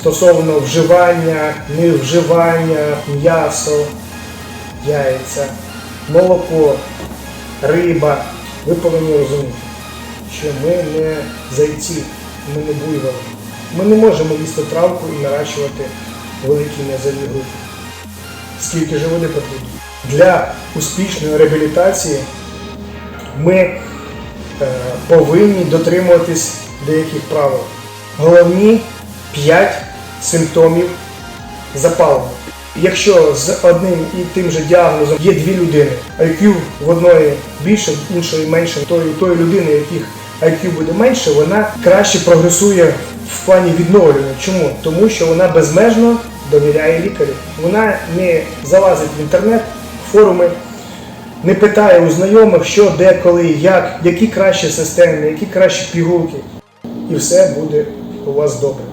стосовно вживання, невживання, м'ясо, яйця, молоко, риба. Ви повинні розуміти, що ми не зайці, ми не буйволи. Ми не можемо їсти травку і наращувати великі м'язові групи. Скільки ж води потрібно? Для успішної реабілітації ми е, повинні дотримуватись деяких правил. Головні 5 симптомів запалення. Якщо з одним і тим же діагнозом є дві людини, IQ в одної більше, в іншої менше, то і тої людини, яких IQ буде менше, вона краще прогресує в плані відновлення. Чому? Тому що вона безмежно довіряє лікарю. Вона не залазить в інтернет, форуми, не питає у знайомих, що, де, коли, як, які кращі системи, які кращі пігулки. І все буде у вас добре.